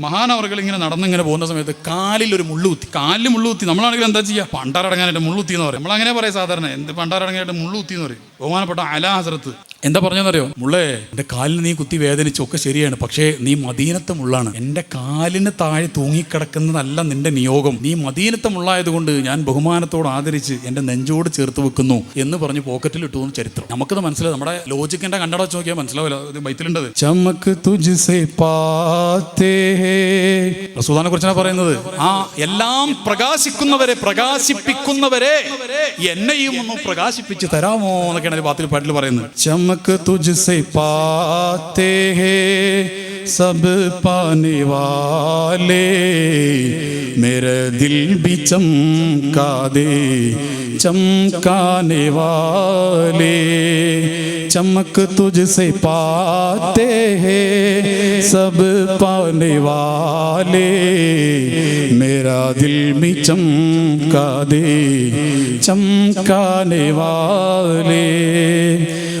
മഹാനവർകൾ ഇങ്ങനെ നടന്നിങ്ങനെ പോകുന്ന സമയത്ത് കാലിൽ ഒരു മുള്ളു കുത്തി. കാലിൽ മുള്ളു കുത്തി. നമ്മളാണെങ്കിൽ എന്താ ചെയ്യുക പണ്ടാരടങ്ങാനായിട്ട് മുള്ളുത്തി എന്ന് പറയും. നമ്മൾ അങ്ങനെ പറയാം സാധാരണ എന്ത് പണ്ടാരടങ്ങാനായിട്ട് മുള്ളു കുത്തി എന്ന് പറയും? ബഹുമാനപ്പെട്ട അല ഹസരത്ത് എന്താ പറഞ്ഞെന്നറിയോ മുള്ളേ എന്റെ കാലിന് നീ കുത്തി വേദനിച്ചു ഒക്കെ ശരിയാണ് പക്ഷേ നീ മദീനത്തെ മുള്ളാണ്. എന്റെ കാലിന് താഴെ തൂങ്ങിക്കിടക്കുന്നതല്ല നിന്റെ നിയോഗം. നീ മദീനത്തെ മുള്ളായതുകൊണ്ട് ഞാൻ ബഹുമാനത്തോട് ആദരിച്ച് എന്റെ നെഞ്ചോട് ചേർത്ത് വെക്കുന്നു എന്ന് പറഞ്ഞ് പോക്കറ്റിൽ ഇട്ടു ചരിത്രം. നമുക്കത് മനസ്സിലാവും നമ്മുടെ ലോജിക്കിന്റെ കണ്ടട വെച്ച് നോക്കിയാൽ മനസ്സിലാവില്ല. ബൈത്തിലുണ്ടത്. ചമക്ക് തുജ്സെ പാത്തേ റസൂദാനെ കുറിച്ചാണ് പറയുന്നത്. ആ എല്ലാം പ്രകാശിക്കുന്നവരെ പ്രകാശിപ്പിക്കുന്നവരെ എന്നെയും ഒന്ന് പ്രകാശിപ്പിച്ച് തരാമോ എന്നൊക്കെയാണ് പാത്തിൽ പാട്ടിൽ പറയുന്നത്. ചമക്ക് തുജ്സെ പാത്തേ സബ് പാനി വാലേ മേരെ ദിൽ ബി ചംകാ ദേ വാലേ चमक तुझसे पाते हैं सब पाने वाले मेरा दिल भी चमका दे चमकाने वाले